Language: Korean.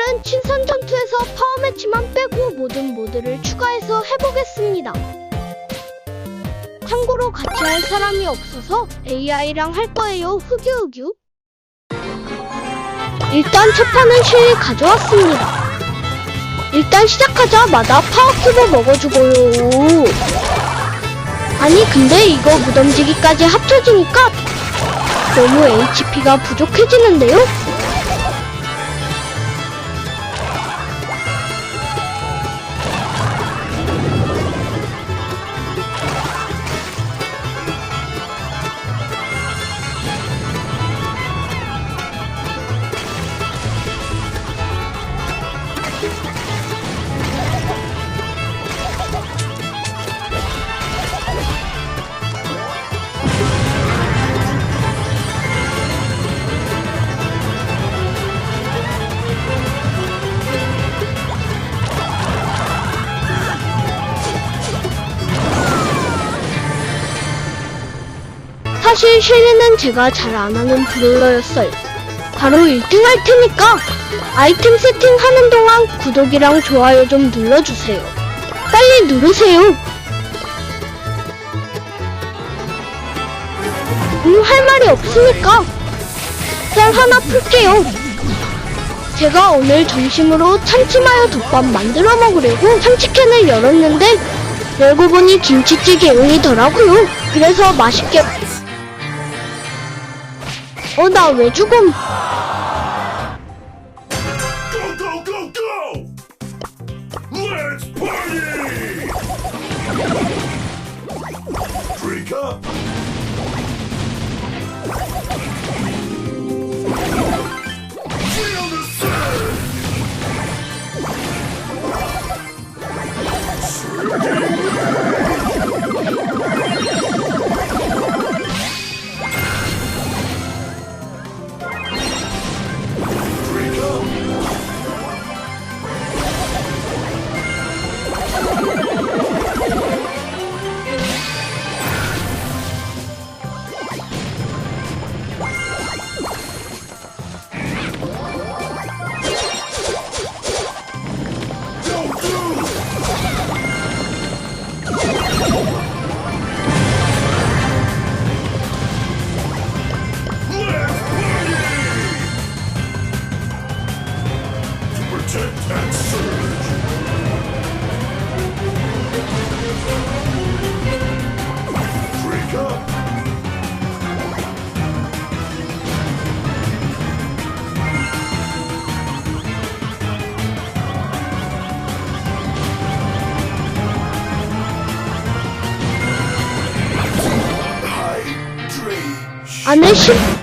오늘은 친선 전투에서 파워 매치만 빼고 모든 모드를 추가해서 해보겠습니다. 참고로 같이 할 사람이 없어서 AI랑 할 거예요. 흑유흑유. 일단 첫 판은 실리 가져왔습니다. 일단 시작하자마자 파워 큐브 먹어주고요. 아니 근데 이거 무덤지기까지 합쳐지니까 너무 HP가 부족해지는데요? 사실 셸리는 제가 잘 안 하는 브롤러였어요. 바로 1등 할 테니까 아이템 세팅하는 동안 구독이랑 좋아요 좀 눌러주세요. 빨리 누르세요. 음, 할 말이 없으니까 썰 하나 풀게요. 제가 오늘 점심으로 참치마요 덮밥 만들어 먹으려고 참치캔을 열었는데 열고 보니 김치찌개용이더라고요. 그래서 맛있게 어, 나 왜 죽음? Up! protect and serve. Hydration! 안에 실